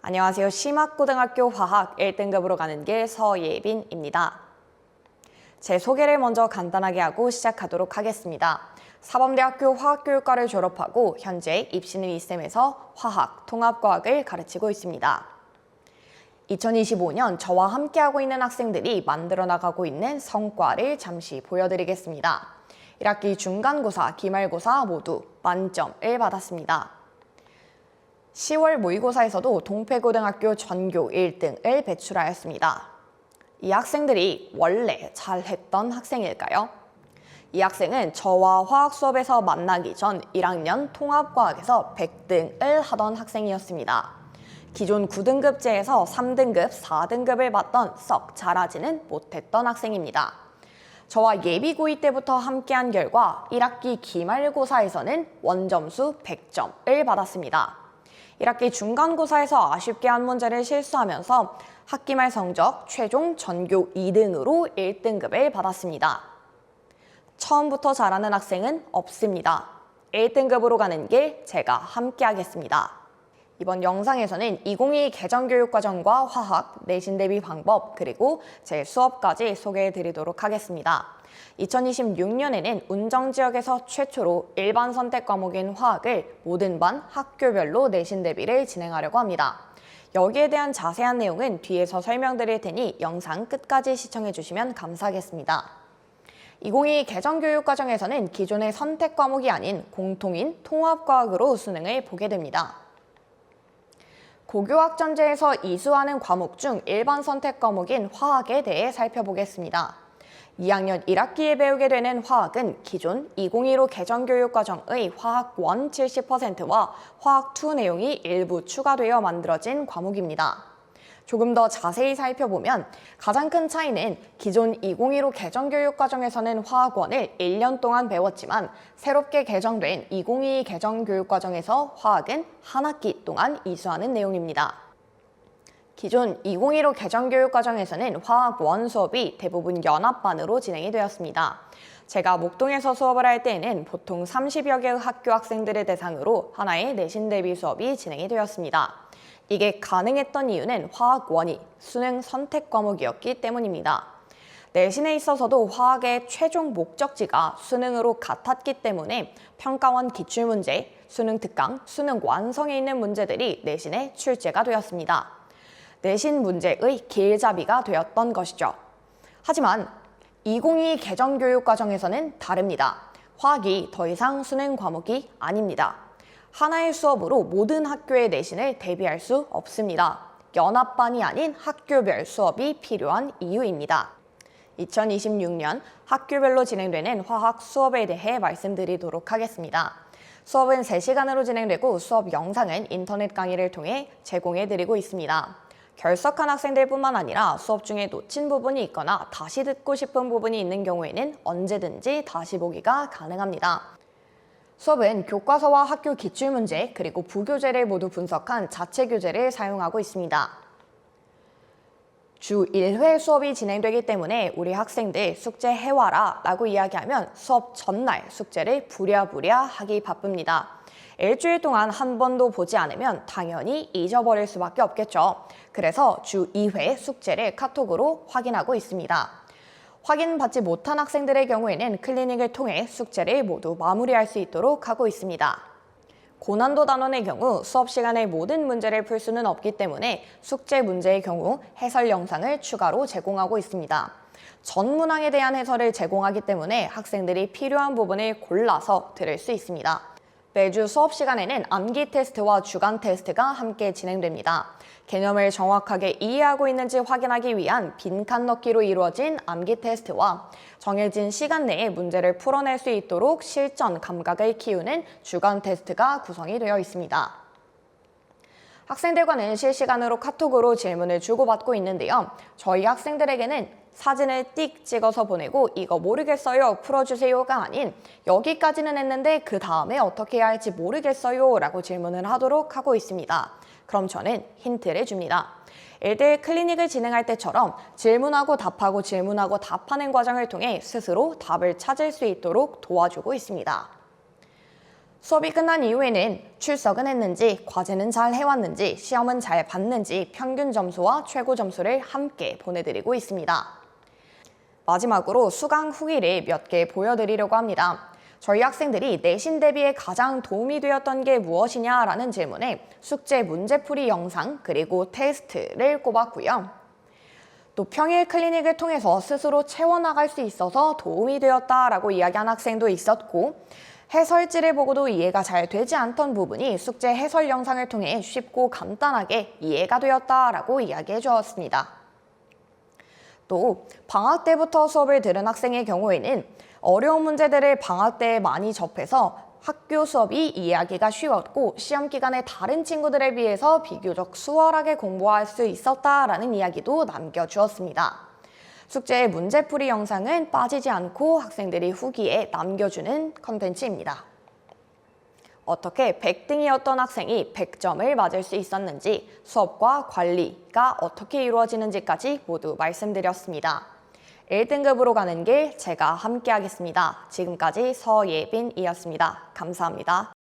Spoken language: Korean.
안녕하세요. 심학고등학교 화학 1등급으로 가는 길 서예빈입니다. 제 소개를 먼저 간단하게 하고 시작하도록 하겠습니다. 사범대학교 화학교육과를 졸업하고 현재 입시는 이쌤에서 화학, 통합과학을 가르치고 있습니다. 2025년 저와 함께하고 있는 학생들이 만들어 나가고 있는 성과를 잠시 보여드리겠습니다. 1학기 중간고사, 기말고사 모두 만점을 받았습니다. 10월 모의고사에서도 동패고등학교 전교 1등을 배출하였습니다. 이 학생들이 원래 잘했던 학생일까요? 이 학생은 저와 화학 수업에서 만나기 전 1학년 통합과학에서 100등을 하던 학생이었습니다. 기존 9등급제에서 3등급, 4등급을 받던 썩 잘하지는 못했던 학생입니다. 저와 예비 고2 때부터 함께한 결과 1학기 기말고사에서는 원점수 100점을 받았습니다. 1학기 중간고사에서 아쉽게 한 문제를 실수하면서 학기 말 성적 최종 전교 2등으로 1등급을 받았습니다. 처음부터 잘하는 학생은 없습니다. 1등급으로 가는 길 제가 함께 하겠습니다. 이번 영상에서는 2022 개정교육과정과 화학, 내신 대비 방법, 그리고 제 수업까지 소개해 드리도록 하겠습니다. 2026년에는 운정 지역에서 최초로 일반 선택 과목인 화학을 모든 반 학교별로 내신 대비를 진행하려고 합니다. 여기에 대한 자세한 내용은 뒤에서 설명드릴 테니 영상 끝까지 시청해 주시면 감사하겠습니다. 2022 개정교육 과정에서는 기존의 선택 과목이 아닌 공통인 통합과학으로 수능을 보게 됩니다. 고교학 전제에서 이수하는 과목 중 일반 선택 과목인 화학에 대해 살펴보겠습니다. 2학년 1학기에 배우게 되는 화학은 기존 2015 개정교육과정의 화학 1 70%와 화학 2 내용이 일부 추가되어 만들어진 과목입니다. 조금 더 자세히 살펴보면 가장 큰 차이는 기존 2015 개정 교육 과정에서는 화학원을 1년 동안 배웠지만 새롭게 개정된 2022 개정 교육 과정에서 화학은 한 학기 동안 이수하는 내용입니다. 기존 2015 개정교육 과정에서는 화학 원 수업이 대부분 연합반으로 진행이 되었습니다. 제가 목동에서 수업을 할 때에는 보통 30여 개의 학교 학생들을 대상으로 하나의 내신 대비 수업이 진행이 되었습니다. 이게 가능했던 이유는 화학 원이 수능 선택 과목이었기 때문입니다. 내신에 있어서도 화학의 최종 목적지가 수능으로 같았기 때문에 평가원 기출문제, 수능 특강, 수능 완성에 있는 문제들이 내신에 출제가 되었습니다. 내신 문제의 길잡이가 되었던 것이죠. 하지만 2022 개정 교육 과정에서는 다릅니다. 화학이 더 이상 수능 과목이 아닙니다. 하나의 수업으로 모든 학교의 내신을 대비할 수 없습니다. 연합반이 아닌 학교별 수업이 필요한 이유입니다. 2026년 학교별로 진행되는 화학 수업에 대해 말씀드리도록 하겠습니다. 수업은 3시간으로 진행되고 수업 영상은 인터넷 강의를 통해 제공해드리고 있습니다. 결석한 학생들뿐만 아니라 수업 중에 놓친 부분이 있거나 다시 듣고 싶은 부분이 있는 경우에는 언제든지 다시 보기가 가능합니다. 수업은 교과서와 학교 기출문제 그리고 부교재를 모두 분석한 자체 교재를 사용하고 있습니다. 주 1회 수업이 진행되기 때문에 우리 학생들 숙제 해와라 라고 이야기하면 수업 전날 숙제를 부랴부랴 하기 바쁩니다. 일주일 동안 한 번도 보지 않으면 당연히 잊어버릴 수밖에 없겠죠. 그래서 주 2회 숙제를 카톡으로 확인하고 있습니다. 확인받지 못한 학생들의 경우에는 클리닉을 통해 숙제를 모두 마무리할 수 있도록 하고 있습니다. 고난도 단원의 경우 수업 시간에 모든 문제를 풀 수는 없기 때문에 숙제 문제의 경우 해설 영상을 추가로 제공하고 있습니다. 전 문항에 대한 해설을 제공하기 때문에 학생들이 필요한 부분을 골라서 들을 수 있습니다. 매주 수업 시간에는 암기 테스트와 주간 테스트가 함께 진행됩니다. 개념을 정확하게 이해하고 있는지 확인하기 위한 빈칸 넣기로 이루어진 암기 테스트와 정해진 시간 내에 문제를 풀어낼 수 있도록 실전 감각을 키우는 주간 테스트가 구성이 되어 있습니다. 학생들과는 실시간으로 카톡으로 질문을 주고받고 있는데요. 저희 학생들에게는 사진을 띡 찍어서 보내고 이거 모르겠어요 풀어주세요가 아닌 여기까지는 했는데 그 다음에 어떻게 해야 할지 모르겠어요 라고 질문을 하도록 하고 있습니다. 그럼 저는 힌트를 줍니다. 1대1 클리닉을 진행할 때처럼 질문하고 답하고 질문하고 답하는 과정을 통해 스스로 답을 찾을 수 있도록 도와주고 있습니다. 수업이 끝난 이후에는 출석은 했는지, 과제는 잘 해왔는지, 시험은 잘 봤는지 평균 점수와 최고 점수를 함께 보내드리고 있습니다. 마지막으로 수강 후기를 몇 개 보여드리려고 합니다. 저희 학생들이 내신 대비에 가장 도움이 되었던 게 무엇이냐라는 질문에 숙제 문제풀이 영상 그리고 테스트를 꼽았고요. 또 평일 클리닉을 통해서 스스로 채워나갈 수 있어서 도움이 되었다라고 이야기한 학생도 있었고 해설지를 보고도 이해가 잘 되지 않던 부분이 숙제 해설 영상을 통해 쉽고 간단하게 이해가 되었다라고 이야기해 주었습니다. 또 방학 때부터 수업을 들은 학생의 경우에는 어려운 문제들을 방학 때 많이 접해서 학교 수업이 이해하기가 쉬웠고 시험 기간에 다른 친구들에 비해서 비교적 수월하게 공부할 수 있었다라는 이야기도 남겨주었습니다. 숙제의 문제풀이 영상은 빠지지 않고 학생들이 후기에 남겨주는 컨텐츠입니다. 어떻게 100등이었던 학생이 100점을 맞을 수 있었는지 수업과 관리가 어떻게 이루어지는지까지 모두 말씀드렸습니다. 1등급으로 가는 길 제가 함께 하겠습니다. 지금까지 서예빈이었습니다. 감사합니다.